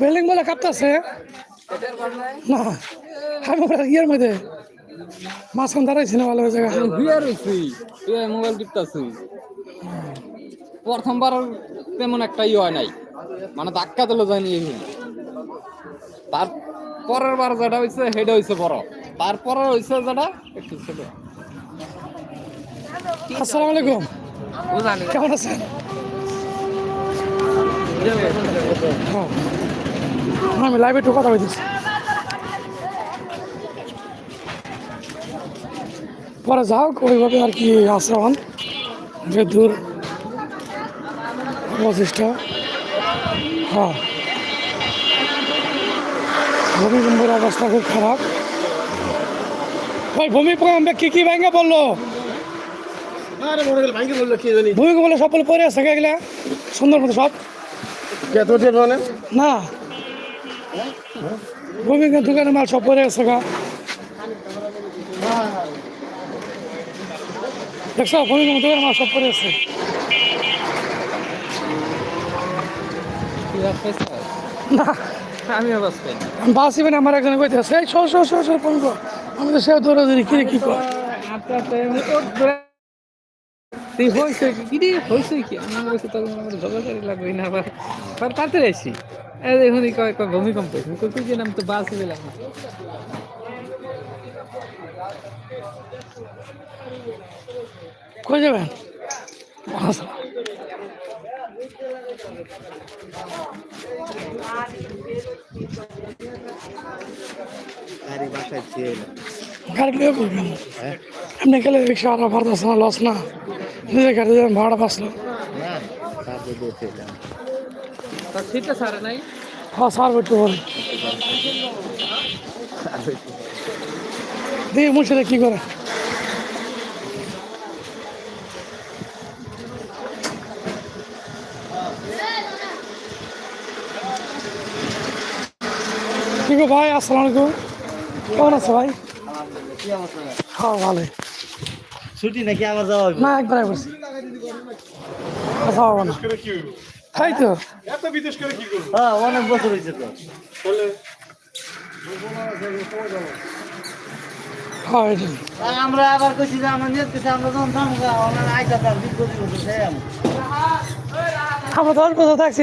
Building বলে কাঁপতেছে না আমি ইয়ের মধ্যে। মাঝখান দাঁড়াইছি না ভালো রয়েছি মোবাইল টিপতেছি প্রথমবার তেমন একটা ই হয় নাই। মানে ধাক্কা দিল এই তার পরের বার যেটা হয়েছে সেটা হয়েছে বড়। তারপরে হয়েছে যেটা একটু ছোট। আসসালামু আলাইকুম। কেমন আছেন? হ্যাঁ। আমি লাইভে একটু কথা বলতেছি। পরে যাও, ওইভাবে আর কি আশ্রমণ যে দূর অবশিষ্ট। হ্যাঁ। ভূমিকম্পের অবস্থা খুব খারাপ। ওই ভূমিকম্পে কি কি ভেঙে পড়ল? গেল ভূমিকম্প সব পরে আছে এগুলা সুন্দর মতো সব। না? ভূমিকম্প দোকানের মাল সব পরে আছে গা। দেখছ ভূমিকম্প দোকানের মাল সব পরে আছে। না আমি অবস্থা পাই আমি বাসি মানে আমার একজন কইতে আছে এই সর সর সর আমি তো সে দৌড়াদৌড়ি কিরে কি কর? তুই হয়েছে কি? কি রে হয়েছে কি আমার কাছে তখন আমার ঝগড়াঝাড়ি লাগবে না আবার আবার তাড়াতাড়ি আসি এই কয় ভূমিকম্প হয়েছে আমি কই যে নাম তো বাস কই যাবেন গাড়ি বাসায় ছিল গাড়ি লিয়ে করবেন এমনি গেলে রিক্সা আরা ভাড়া না লস না নিজের গাড়ি যাবেন ভাড়া বাঁচলো না তারপরে দিয়েছিলাম তার সিটটা সারে নাই হ্যাঁ সার একটু বল দিয়ে মুছে কি করে? কি গো ভাই আসসালামু আলাইকুম। কেমন আছো ভাই? হ্যাঁ ভালো। ছুটি নাকি আবার যাওয়া না একবার করছি কথা হবে না। তাই তো? হ্যাঁ অনেক বছর হয়েছে তো। এটাই। আমরা আবার কইছি যে আমরা নিয়ে গেছি আমরা যখন থামগা আমরা আইসা তার দশ বছর থাকছি